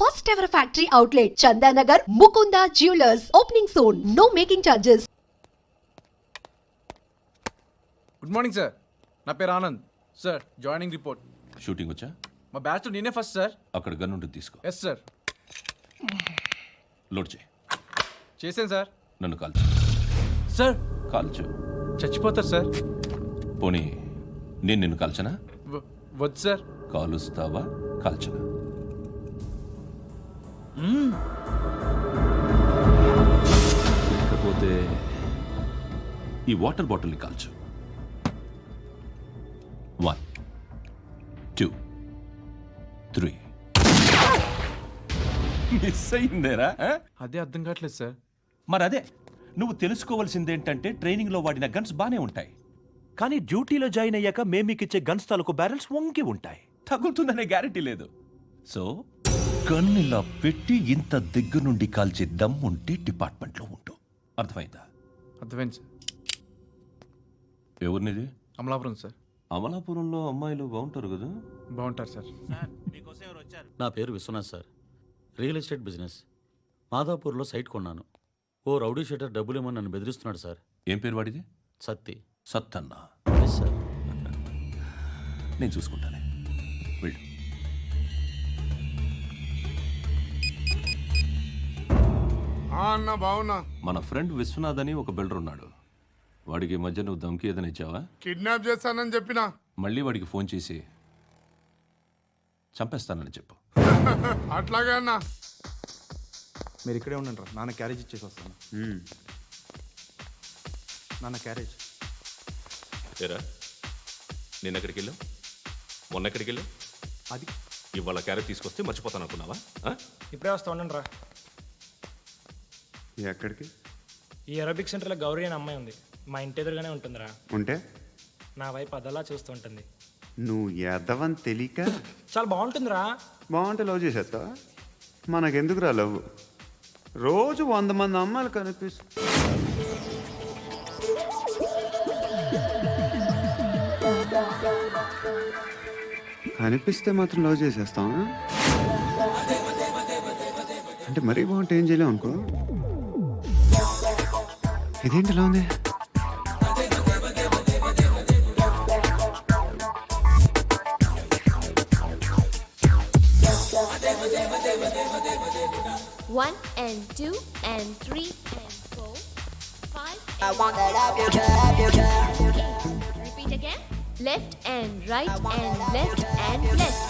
First ever factory outlet, Chandanagar, Mukunda Jewelers. Opening soon. No making charges. Good morning sir నా పేరు Anand. Sir joining report shooting వచ్చా? మా batch నేనే first sir అక్కడ gun ఉంటుంది తీసుకో. ఎస్ సార్ లోడ్ చేయి. చేశాను సార్ నన్ను కాల్చు సార్ కాల్చు చచ్చిపోతారు సార్ పోనీ నేను నిన్ను కాల్చనా? వ- వద్దు సార్ కాలుస్తావా? కాల్చనా? లేకపోతే ఈ వాటర్ బాటిల్ని కాల్చు. వన్ టూ త్రీ మిస్ అయిందేరా? అదే అర్థం కావట్లేదు సార్. మరి అదే నువ్వు తెలుసుకోవాల్సిందేంటంటే ట్రైనింగ్లో వాడిన గన్స్ బానే ఉంటాయి. కానీ డ్యూటీలో జాయిన్ అయ్యాక మేము మీకు ఇచ్చే గన్స్ తాలూకు బ్యారెల్స్ వంగి ఉంటాయి. తగులుతుందనే గ్యారెంటీ లేదు. సో గన్ ఇలా పెట్టి ఇంత దగ్గర నుండి కాల్చే దమ్ ఉంటే డిపార్ట్మెంట్లో ఉంటూ అర్థమైందా? అర్థమైంది సార్. ఎవరినిది? అమలాపురం సార్. అమలాపురంలో అమ్మాయిలు బాగుంటారు కదా? బాగుంటారు సార్. నా పేరు Vishwanath sir. Real estate business. మాదాపూర్లో site కొన్నాను. ఓ రౌడీ షీటర్ డబ్బులు ఇవ్వమని నన్ను బెదిరిస్తున్నాడు సార్. ఏం పేరు వాడిది? సత్తి. సత్తన్న. ఎస్ సార్ నేను చూసుకుంటానే అన్న బావున్నా. మన ఫ్రెండ్ విశ్వనాథ్ అని ఒక బిల్డర్ ఉన్నాడు. వాడికి ఈ మధ్య నువ్వు దమ్కి ఏదైనా ఇచ్చావా? కిడ్నాప్ చేస్తానని చెప్పిన. మళ్ళీ వాడికి ఫోన్ చేసి చంపేస్తానని చెప్పు. అట్లాగే అన్న. మీరు ఇక్కడే ఉండండి రా. నాన్న క్యారేజ్ ఇచ్చేసి వస్తాను. నాన్న క్యారేజ్. ఏరా? నిన్న ఎక్కడికి వెళ్ళావు మొన్న ఎక్కడికి వెళ్ళావు అది. ఇవాళ క్యారెట్ తీసుకొస్తే మర్చిపోతాను అనుకున్నావా ఆ? ఇప్పుడే వస్తా ఉండండి రా. ఎక్కడికి? ఈ అరబిక్ సెంటర్లో గౌరీ అనే అమ్మాయి ఉంది. మా ఇంటి ఎదురుగానే ఉంటుందిరా. ఉంటే? నా వైపు అదలా చూస్తూ ఉంటుంది. నువ్వు ఎదవని తెలియక? చాలా బాగుంటుందిరా. బాగుంటే లవ్ చేసేస్తా మనకెందుకురా లవ్? రోజు వంద మంది అమ్మాయిలు కనిపిస్తు కనిపిస్తే మాత్రం లవ్ చేసేస్తాం అంటే మరీ బాగుంటే ఏం చేయలేం అనుకో. ఇదేంటి ఇలా ఉంది One and two and three and four, five. I want that up your trap, your trap. Eight. Repeat again. Left and right and left and left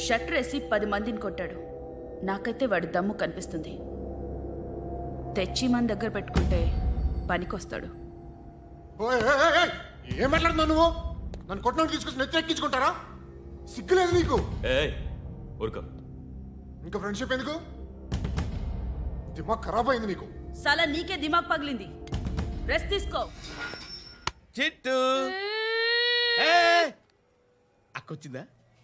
shutter వేసి పది మందిని కొట్టాడు. నాకైతే వాడి దమ్ము కనిపిస్తుంది. తెచ్చి మన దగ్గర పెట్టుకుంటే పనికొస్తాడు. ఓయ్, ఏయ్, ఏయ్, ఏయ్, ఏం మాట్లాడుతున్నావు నువ్వు? నన్ను కొట్టిన తీసుకొచ్చి నెత్తి ఎక్కించుకుంటారా? సిగ్గులేదు నీకు? ఏ ఊరుకో. ఇంకా ఫ్రెండ్షిప్ ఎందుకు? దిమాగ్ ఖరాబ్ అయింది నీకు. సలా నీకే దిమాగ్ పగిలింది. రెస్ట్ తీసుకో. చిట్టు. అక్కొచ్చిందా?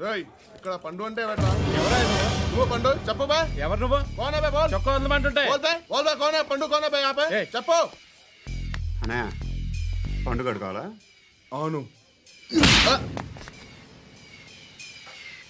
రేయ్ ఇక్కడ పండు అంటే ఎవరా నువ్వు పండు? చెప్పు బా. ఎవరు నువ్వు? కోనా బే బోల్. చొక్కా ఉందమంటుంటే బోల్ బే బోల్ బే కోనా పండు కోనా బే. చెప్పు. అన్నయ్య పండుగ కావాలా అవును.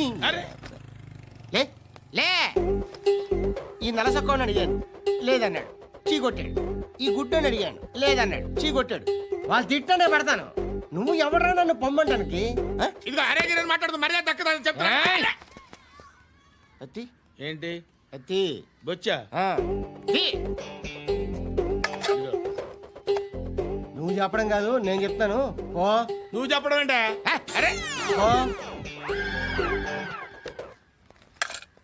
అరే. లే లే. ఈ నలసక్కని అడిగాను లేదన్నాడు. చీ కొట్టాడు ఈ గుడ్డని అడిగాను లేదన్నాడు. చీ కొట్టాడు వాళ్ళు తిట్టానే పెడతాను. నువ్వు ఎవడరా నన్ను పొమ్మంటానికి? ఆ? ఇదిగో అరే గిరని మాట్లాడుతూ మర్యాద దక్కదని చెప్తా అత్తి. ఏంటి? అత్తి. బొచ్చా? ఆ. తీ. నువ్వు చెప్పడం కాదు నేను చెప్తాను. ఓ నువ్వు చెప్పడం ఏంటే? ఆ, అరే. ఓ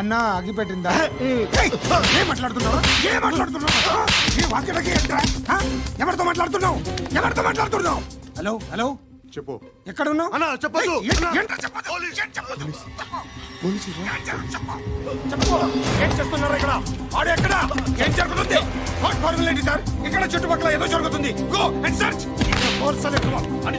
అన్నా అగ్గిపెట్టిందా ఏం మాట్లాడుతున్నావు? ఏం మాట్లాడుతున్నావు? ఈ వాక్యలకి? ఎవరితో మాట్లాడుతున్నావు? ఎవరితో మాట్లాడుతున్నావు? Hello hello? చెప్పు. ఎక్కడ ఉన్నావు అన్నా చెప్పదు ఏం చేస్తున్నారు ఇక్కడ? ఆడు ఎక్కడ? ఏం జరుగుతుంది? వాట్ ఫార్మల్ ఏంటి సార్? ఇక్కడ చుట్టుపక్కల ఏదో జరుగుతుంది. Go and search. అని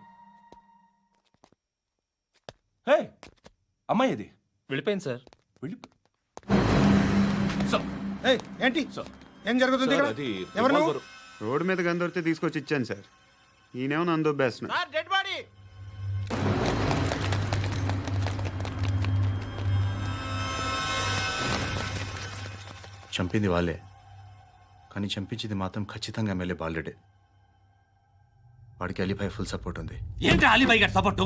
అమ్మాయి ఇది వెళ్ళిపోయింది సార్. వెళ్ళి సార్ ఏంటి? సార్ ఏం జరుగుతుంది ఇక్కడ? ఎవరు నువ్వు? రోడ్డు మీద గన్ను దొరికితే తీసుకొచ్చి ఇచ్చాను సార్. ఈయనేమో నన్ను దొబ్బేస్తున్నా సార్ డెడ్ బాడీ! చంపింది వాళ్ళే. కానీ చంపించింది మాత్రం ఖచ్చితంగా ఎమ్మెల్యే బాలుడే. వాడికి అలీభాయ్ ఫుల్ సపోర్ట్ ఉంది. ఏంటి అలీబాయి గారి సపోర్టు?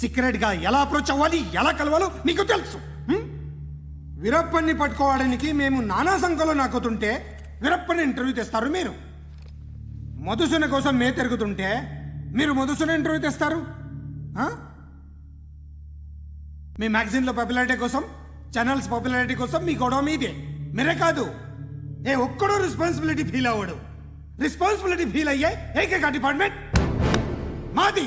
సీక్రెట్గా ఎలా అప్రోచ్ అవ్వాలి ఎలా కలవాలో మీకు తెలుసు. వీరప్పని వీరప్పన్ని పట్టుకోవడానికి మేము నానా సంఖ్యలో నాకుతుంటే వీరప్పని ఇంటర్వ్యూ తెస్తారు మీరు. మధుసూన కోసం మే తిరుగుతుంటే మీరు మధుసూన ఇంటర్వ్యూ తెస్తారు. మీ మ్యాగజైన్లో పాపులారిటీ కోసం ఛానల్స్ పాపులారిటీ కోసం మీ గొడవ మీదే. మీరే కాదు. ఏ ఒక్కడో రెస్పాన్సిబిలిటీ ఫీల్ అవ్వడు. రెస్పాన్సిబిలిటీ ఫీల్ అయ్యే ఏకైక డిపార్ట్మెంట్ మాది.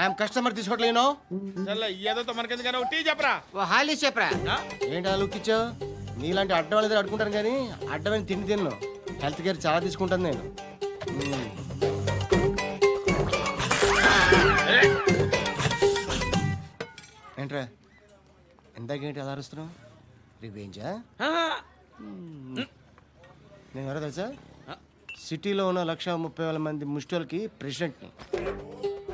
ఐఎమ్ కస్టమర్ తీసుకోవట్లేను చల్ల ఏదో మనకెందుకైనా టీ చెప్పరా? ఓ హాలీ చెప్పరా? ఏంటి లుక్ ఇచ్చావు నీలాంటి అడ్డం వాళ్ళ దగ్గర అడుకుంటాను కానీ అడ్డమైన తిండి తిన్ను. హెల్త్ కేర్ చాలా తీసుకుంటాను నేను. మ్మ్. ఏంట్రా? ఎందాకేంటి అలా అరుస్తున్నావు? రివేంజా నేను ఎవరో తెలుసా? సిటీలో ఉన్న లక్ష ముప్పై వేల మంది ముష్టిలకి ప్రెసిడెంట్ని.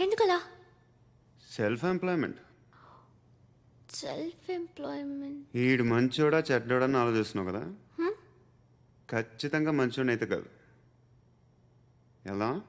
ఎందుకలా? సెల్ఫ్ ఎంప్లాయ్మెంట్ సెల్ఫ్ ఎంప్లాయ్మెంట్ ఈడు మంచోడా చెడ్డోడా అని ఆలోచిస్తున్నావు కదా? ఖచ్చితంగా మంచోడని అయితే కాదు. ఎలా?